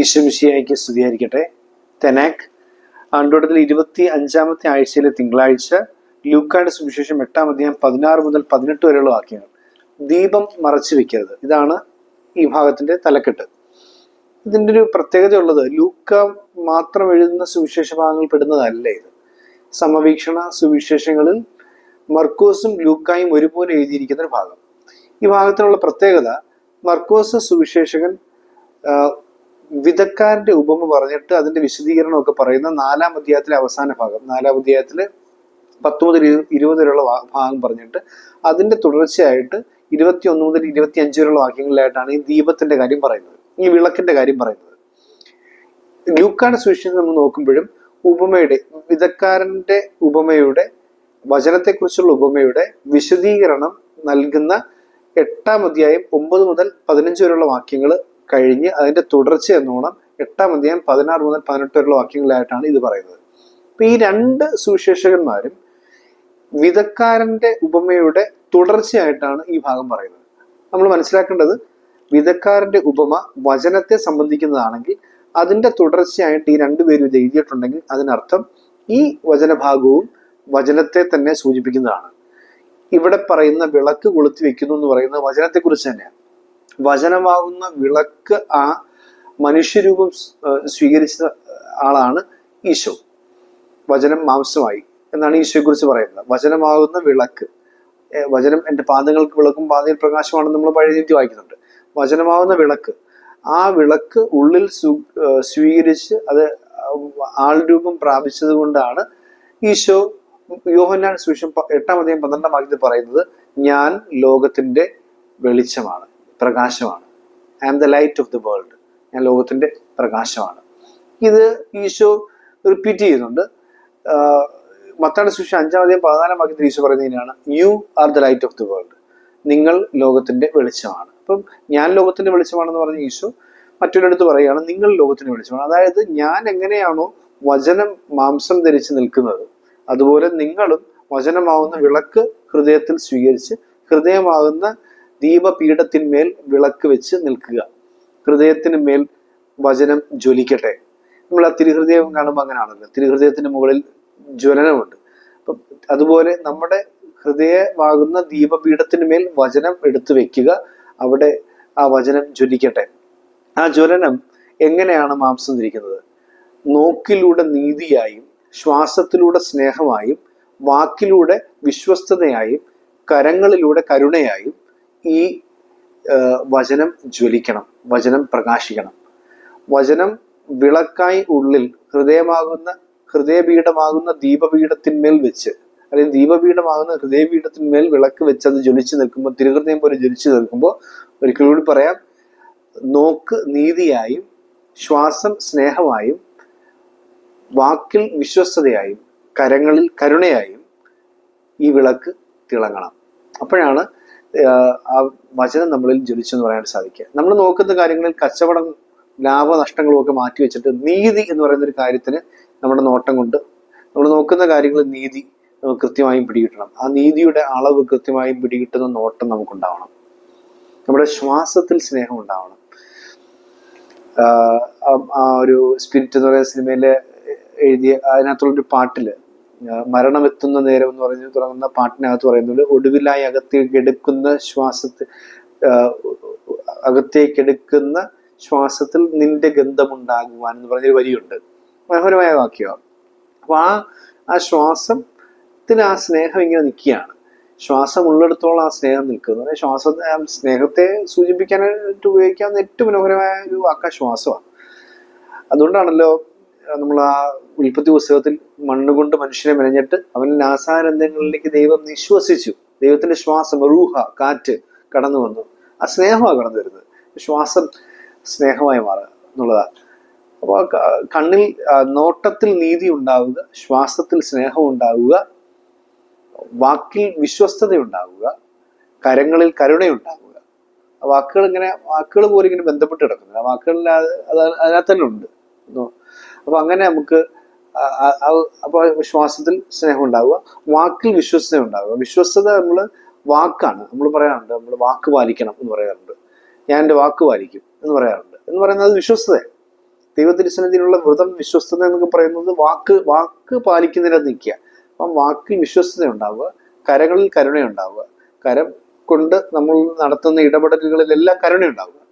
ഈശ്വമിശിയായിക്ക് സ്തുതിയായിരിക്കട്ടെ. തെനാക് ആണ്ടോട്ടത്തിൽ ഇരുപത്തി അഞ്ചാമത്തെ ആഴ്ചയിലെ തിങ്കളാഴ്ച ലൂക്കാട് സുവിശേഷം എട്ടാം അധ്യായം പതിനാറ് മുതൽ പതിനെട്ട് വരെയുള്ള വാക്യങ്ങൾ. ദീപം മറച്ചു വെക്കരുത്. ഇതാണ് ഈ ഭാഗത്തിന്റെ തലക്കെട്ട്. ഇതിന്റെ ഒരു പ്രത്യേകത ഉള്ളത് ലൂക്ക മാത്രം എഴുതുന്ന സുവിശേഷ ഭാഗങ്ങൾ പെടുന്നതല്ല ഇത്. സമവീക്ഷണ സുവിശേഷങ്ങളിൽ മർക്കോസും ലൂക്കായും ഒരുപോലെ എഴുതിയിരിക്കുന്ന ഒരു ഭാഗം. ഈ ഭാഗത്തിനുള്ള പ്രത്യേകത മർക്കോസ് സുവിശേഷകൻ വിധക്കാരന്റെ ഉപമ പറഞ്ഞിട്ട് അതിന്റെ വിശദീകരണമൊക്കെ പറയുന്ന നാലാം അധ്യായത്തിലെ അവസാന ഭാഗം നാലാം അധ്യായത്തിൽ പത്ത് മുതൽ ഇരു- ഇരുപത് വരെയുള്ള ഭാഗം പറഞ്ഞിട്ട് അതിന്റെ തുടർച്ചയായിട്ട് ഇരുപത്തി ഒന്ന് മുതൽ ഇരുപത്തി അഞ്ച് വരെയുള്ള വാക്യങ്ങളിലായിട്ടാണ് ഈ ദീപത്തിന്റെ കാര്യം പറയുന്നത് ഈ വിളക്കിന്റെ കാര്യം പറയുന്നത്. ലൂക്കാട് സുവിശേഷം നമ്മൾ നോക്കുമ്പോഴും ഉപമയുടെ വിധക്കാരന്റെ ഉപമയുടെ വചനത്തെക്കുറിച്ചുള്ള ഉപമയുടെ വിശദീകരണം നൽകുന്ന എട്ടാം അധ്യായം ഒമ്പത് മുതൽ പതിനഞ്ച് വരെയുള്ള വാക്യങ്ങൾ കഴിഞ്ഞ് അതിന്റെ തുടർച്ച എന്നോണം എട്ടാം അധ്യായം പതിനാറ് മുതൽ പതിനെട്ട് വരെയുള്ള വാക്യങ്ങളിലായിട്ടാണ് ഇത് പറയുന്നത്. അപ്പം ഈ രണ്ട് സുവിശേഷകന്മാരും വിധക്കാരന്റെ ഉപമയുടെ തുടർച്ചയായിട്ടാണ് ഈ ഭാഗം പറയുന്നത്. നമ്മൾ മനസ്സിലാക്കേണ്ടത് വിധക്കാരന്റെ ഉപമ വചനത്തെ സംബന്ധിക്കുന്നതാണെങ്കിൽ അതിന്റെ തുടർച്ചയായിട്ട് ഈ രണ്ടുപേരും ഇത് എഴുതിയിട്ടുണ്ടെങ്കിൽ അതിനർത്ഥം ഈ വചനഭാഗവും വചനത്തെ തന്നെ സൂചിപ്പിക്കുന്നതാണ്. ഇവിടെ പറയുന്ന വിളക്ക് കൊളുത്തി വെക്കുന്നു എന്ന് പറയുന്നത് വചനത്തെക്കുറിച്ച് തന്നെയാണ്. വചനമാകുന്ന വിളക്ക് ആ മനുഷ്യരൂപം സ്വീകരിച്ച ആളാണ് ഈശോ. വചനം മാംസമായി എന്നാണ് ഈശോയെ കുറിച്ച് പറയുന്നത്. വചനമാകുന്ന വിളക്ക് വചനം എന്റെ പാദങ്ങൾക്ക് വിളക്കും പാതയിൽ പ്രകാശമാണെന്ന് നമ്മൾ പഴയ രീതി വായിക്കുന്നുണ്ട്. വചനമാകുന്ന വിളക്ക് ആ വിളക്ക് ഉള്ളിൽ സ്വീകരിച്ച് അത് ആൾ രൂപം പ്രാപിച്ചത് കൊണ്ടാണ് ഈശോ യോഹന്നാൻ സുവിശേഷം എട്ടാം അധികം പന്ത്രണ്ടാം വാക്യത്തിൽ പറയുന്നത് ഞാൻ ലോകത്തിന്റെ വെളിച്ചമാണ്. പ്രകാശമാണ്. I am the light of the world ഞാൻ ലോകത്തിന്റെ പ്രകാശമാണ്. ഇത് ഈശോ റിപ്പീറ്റ് ചെയ്യുന്നുണ്ട്. മത്താട് സുവിശേഷം അഞ്ചാം അധികം പതിനാലാം വാക്യത്തിൽ Isho പറയുന്നതിനാണ് you are the light of the world നിങ്ങൾ ലോകത്തിന്റെ വെളിച്ചമാണ്. അപ്പം ഞാൻ ലോകത്തിന്റെ വെളിച്ചമാണെന്ന് പറഞ്ഞ ഈശോ മറ്റൊരിടത്ത് പറയുകയാണ് നിങ്ങൾ ലോകത്തിന്റെ വെളിച്ചമാണ്. അതായത് ഞാൻ എങ്ങനെയാണോ വചനം മാംസം ധരിച്ച് നിൽക്കുന്നത് അതുപോലെ നിങ്ങളും വചനമാവുന്ന വിളക്ക് ഹൃദയത്തിൽ സ്വീകരിച്ച് ഹൃദയമാകുന്ന ദീപപീഠത്തിന്മേൽ വിളക്ക് വെച്ച് നിൽക്കുക. ഹൃദയത്തിന് മേൽ വചനം ജ്വലിക്കട്ടെ. നമ്മൾ ആ തിരുഹൃദയം കാണുമ്പോൾ അങ്ങനെയാണല്ലോ തിരുഹൃദയത്തിന് മുകളിൽ ജ്വലനമുണ്ട്. അപ്പം അതുപോലെ നമ്മുടെ ഹൃദയമാകുന്ന ദീപപീഠത്തിന് മേൽ വചനം എടുത്തു വെക്കുക. അവിടെ ആ വചനം ജ്വലിക്കട്ടെ. ആ ജ്വലനം എങ്ങനെയാണ് മാംസം തിരിക്കുന്നത് നോക്കിലൂടെ നീതിയായും ശ്വാസത്തിലൂടെ സ്നേഹമായും വാക്കിലൂടെ വിശ്വസ്തതയായും കരങ്ങളിലൂടെ കരുണയായും ഈ വചനം ജ്വലിക്കണം വചനം പ്രകാശിക്കണം. വചനം വിളക്കായി ഉള്ളിൽ ഹൃദയമാകുന്ന ഹൃദയപീഠമാകുന്ന ദീപപീഠത്തിന്മേൽ വെച്ച് അല്ലെങ്കിൽ ദീപപീഠമാകുന്ന ഹൃദയപീഠത്തിന്മേൽ വിളക്ക് വെച്ച് അത് ജ്വലിച്ചു നിൽക്കുമ്പോൾ തിരുഹൃദയം പോലെ ജ്വലിച്ചു നിൽക്കുമ്പോൾ ഒരിക്കൽ കൂടി പറയാം നോക്ക് നീതിയായും ശ്വാസം സ്നേഹമായും വാക്കിൽ വിശ്വസ്തതയായും കരങ്ങളിൽ കരുണയായും ഈ വിളക്ക് തിളങ്ങണം. അപ്പോഴാണ് ആ വചനം നമ്മളിൽ ജ്വലിച്ചെന്ന് പറയാൻ സാധിക്കുക. നമ്മൾ നോക്കുന്ന കാര്യങ്ങളിൽ കച്ചവടം ലാഭനഷ്ടങ്ങളും ഒക്കെ മാറ്റി വെച്ചിട്ട് നീതി എന്ന് പറയുന്ന ഒരു കാര്യത്തിന് നമ്മുടെ നോട്ടം കൊണ്ട് നമ്മൾ നോക്കുന്ന കാര്യങ്ങൾ നീതി കൃത്യമായും പിടികിട്ടണം. ആ നീതിയുടെ അളവ് കൃത്യമായും പിടികിട്ടുന്ന നോട്ടം നമുക്കുണ്ടാവണം. നമ്മുടെ ശ്വാസത്തിൽ സ്നേഹം ഉണ്ടാവണം. ആ ഒരു സ്പിരിറ്റ് എന്ന് പറയുന്ന സിനിമയിലെ എഴുതിയ അതിനകത്തുള്ളൊരു പാട്ടിൽ ആഹ് മരണം എത്തുന്ന നേരം എന്ന് പറഞ്ഞ് തുടങ്ങുന്ന പാട്ടിനകത്ത് പറയുന്നത് ഒടുവിലായി അകത്തേക്ക് എടുക്കുന്ന ശ്വാസത്തിൽ അകത്തേക്ക് എടുക്കുന്ന ശ്വാസത്തിൽ നിന്റെ ഗന്ധമുണ്ടാകുവാൻ എന്ന് പറഞ്ഞൊരു വരിയുണ്ട്. മനോഹരമായ വാക്യമാണ് അപ്പൊ ആ ആ ശ്വാസത്തിന് ആ സ്നേഹം ഇങ്ങനെ നിൽക്കുകയാണ്. ശ്വാസം ഉള്ളിടത്തോളം ആ സ്നേഹം നിൽക്കുന്നു. അതായത് ശ്വാസം സ്നേഹത്തെ സൂചിപ്പിക്കാനായിട്ട് ഉപയോഗിക്കാവുന്ന ഏറ്റവും മനോഹരമായ ഒരു വാക്ക ശ്വാസമാണ് അതുകൊണ്ടാണല്ലോ നമ്മൾ ആ ഉൽപ്പത്തി പുസ്തകത്തിൽ മണ്ണുകൊണ്ട് മനുഷ്യനെ മെനഞ്ഞിട്ട് അവൻ നാസാരന്ധങ്ങളിലേക്ക് ദൈവം നിശ്വസിച്ചു. ദൈവത്തിന്റെ ശ്വാസം റൂഹ കാറ്റ് കടന്നു വന്നു. ആ സ്നേഹമാണ് കടന്നു വരുന്നത്. ശ്വാസം സ്നേഹമായി മാറുക എന്നുള്ളതാണ്. അപ്പോൾ കണ്ണിൽ നോട്ടത്തിൽ നീതി ഉണ്ടാവുക ശ്വാസത്തിൽ സ്നേഹം ഉണ്ടാവുക വാക്കിൽ വിശ്വസ്തത ഉണ്ടാവുക കരങ്ങളിൽ കരുണയുണ്ടാവുക വാക്കുകൾ ഇങ്ങനെ വാക്കുകൾ പോലും ഇങ്ങനെ ബന്ധപ്പെട്ട് കിടക്കുന്നത് ആ വാക്കുകളിൽ അത് അതിനകത്ത് തന്നെ ഉണ്ട്. എന്നോ. അപ്പൊ അങ്ങനെ നമുക്ക് അപ്പോൾ വിശ്വാസത്തിൽ സ്നേഹം ഉണ്ടാവുക വാക്കിൽ വിശ്വസ്തത ഉണ്ടാവുക. വിശ്വസ്തത നമ്മൾ വാക്കാണ്. നമ്മൾ പറയാറുണ്ട് നമ്മൾ വാക്ക് പാലിക്കണം എന്ന് പറയാറുണ്ട്. ഞാൻ എന്റെ വാക്ക് പാലിക്കും എന്ന് പറയാറുണ്ട്. എന്ന് പറയുന്നത് വിശ്വസ്തത ദൈവത്തിരുസന്നിധിയിലുള്ള വ്രതം വിശ്വസ്തത എന്നൊക്കെ പറയുന്നത് വാക്ക് വാക്ക് പാലിക്കുന്നതിനകത്ത് നിൽക്കുക. അപ്പം വാക്കിൽ വിശ്വസ്തത ഉണ്ടാവുക കരകളിൽ കരുണയുണ്ടാവുക. കരം കൊണ്ട് നമ്മൾ നടത്തുന്ന ഇടപെടലുകളിലെല്ലാം കരുണ ഉണ്ടാവുക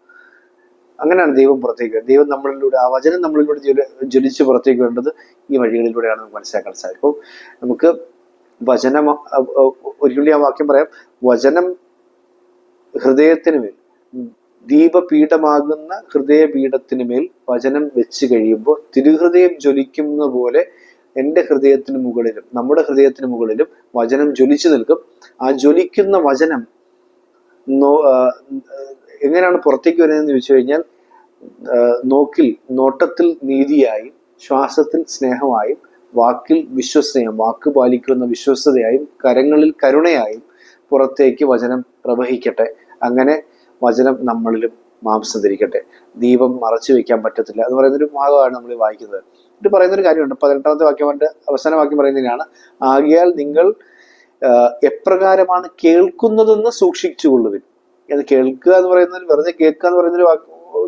അങ്ങനെയാണ് ദൈവം പുറത്തേക്ക്. ദൈവം നമ്മളിലൂടെ ആ വചനം നമ്മളിലൂടെ ജ്വല- ജ്വലിച്ച് പുറത്തേക്ക് വേണ്ടത് ഈ വഴികളിലൂടെയാണ് നമുക്ക് മനസ്സിലാക്കാൻ സാധിക്കും നമുക്ക് വചനം ഒരിക്കലും ആ വാക്യം പറയാം. വചനം ഹൃദയത്തിന് മേൽ ദീപപീഠമാകുന്ന ഹൃദയപീഠത്തിന് മേൽ വചനം വെച്ച് കഴിയുമ്പോൾ തിരുഹൃദയം ജ്വലിക്കുന്ന പോലെ എന്റെ ഹൃദയത്തിന് മുകളിലും നമ്മുടെ ഹൃദയത്തിന് മുകളിലും വചനം ജ്വലിച്ചു നിൽക്കും. ആ ജ്വലിക്കുന്ന വചനം എങ്ങനെയാണ് പുറത്തേക്ക് വരുന്നതെന്ന് ചോദിച്ചു കഴിഞ്ഞാൽ നോക്കിൽ നോട്ടത്തിൽ നീതിയായും ശ്വാസത്തിൽ സ്നേഹമായും വാക്കിൽ വിശ്വസനീയം വാക്ക് പാലിക്കുന്ന വിശ്വസ്തതയായും കരങ്ങളിൽ കരുണയായും പുറത്തേക്ക് വചനം പ്രവഹിക്കട്ടെ. അങ്ങനെ വചനം നമ്മളിലും മാംസം ധരിക്കട്ടെ. ദീപം മറച്ചു വെക്കാൻ പറ്റത്തില്ല എന്ന് പറയുന്നൊരു ഭാഗമാണ് നമ്മൾ വായിക്കുന്നത്. ഇത് പറയുന്നൊരു കാര്യമുണ്ട്. പതിനെട്ടാമത്തെ വാക്യം പറഞ്ഞ അവസാന വാക്യം പറയുന്നതിനാണ് ആകിയാൽ നിങ്ങൾ എപ്രകാരമാണ് കേൾക്കുന്നതെന്ന് സൂക്ഷിച്ചുകൊള്ളുവിൻ. അത് കേൾക്കുക എന്ന് പറയുന്നത് വെറുതെ കേൾക്കുക എന്ന് പറയുന്നൊരു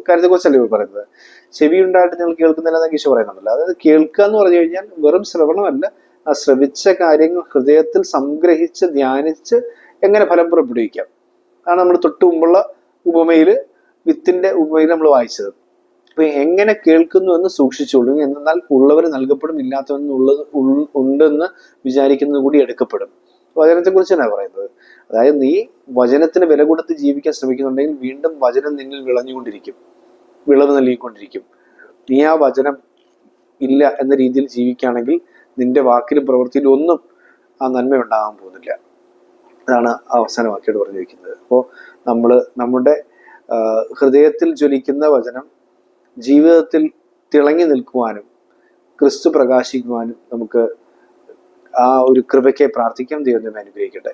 കാര്യത്തെ കുറിച്ചല്ലേ പറയുന്നത്? ചെവി ഉണ്ടായിട്ട് നിങ്ങൾ കേൾക്കുന്നില്ല എന്നൊക്കെ ഈശോ പറയുന്നുണ്ടല്ലോ. അതായത് കേൾക്കുക എന്ന് പറഞ്ഞു കഴിഞ്ഞാൽ വെറും ശ്രവണമല്ല ആ ശ്രവിച്ച കാര്യങ്ങൾ ഹൃദയത്തിൽ സംഗ്രഹിച്ച് ധ്യാനിച്ച് എങ്ങനെ ഫലം പുറപ്പെടുവിക്കാം? ആണ് നമ്മൾ തൊട്ട് മുമ്പുള്ള ഉപമയിൽ വിത്തിന്റെ ഉപമയിൽ നമ്മൾ വായിച്ചത്. അപ്പൊ എങ്ങനെ കേൾക്കുന്നു എന്ന് സൂക്ഷിച്ചോളൂ എന്നാൽ ഉള്ളവർ നൽകപ്പെടും ഇല്ലാത്തവെന്നുള്ളത് ഉൾ- ഉണ്ടെന്ന് വിചാരിക്കുന്നത് കൂടി എടുക്കപ്പെടും. വചനത്തെ കുറിച്ചാണ് പറയുന്നത്? അതായത് നീ വചനത്തിന് വില കൊടുത്ത് ജീവിക്കാൻ ശ്രമിക്കുന്നുണ്ടെങ്കിൽ വീണ്ടും വചനം നിന്നിൽ വിളഞ്ഞുകൊണ്ടിരിക്കും. വിളവ് നൽകിക്കൊണ്ടിരിക്കും. നീ ആ വചനം ഇല്ല എന്ന രീതിയിൽ ജീവിക്കുകയാണെങ്കിൽ നിന്റെ വാക്കിലും പ്രവൃത്തിയിലും ഒന്നും ആ നന്മ ഉണ്ടാകാൻ പോകുന്നില്ല. അതാണ് അവസാന വാക്കിയോട് പറഞ്ഞു വയ്ക്കുന്നത് അപ്പോൾ നമ്മൾ നമ്മുടെ ഹൃദയത്തിൽ ജ്വലിക്കുന്ന വചനം ജീവിതത്തിൽ തിളങ്ങി നിൽക്കുവാനും ക്രിസ്തു പ്രകാശിക്കുവാനും നമുക്ക് ആ ഒരു കൃപയ്ക്ക് പ്രാർത്ഥിക്കാം ദൈവം അനുഗ്രഹിക്കട്ടെ.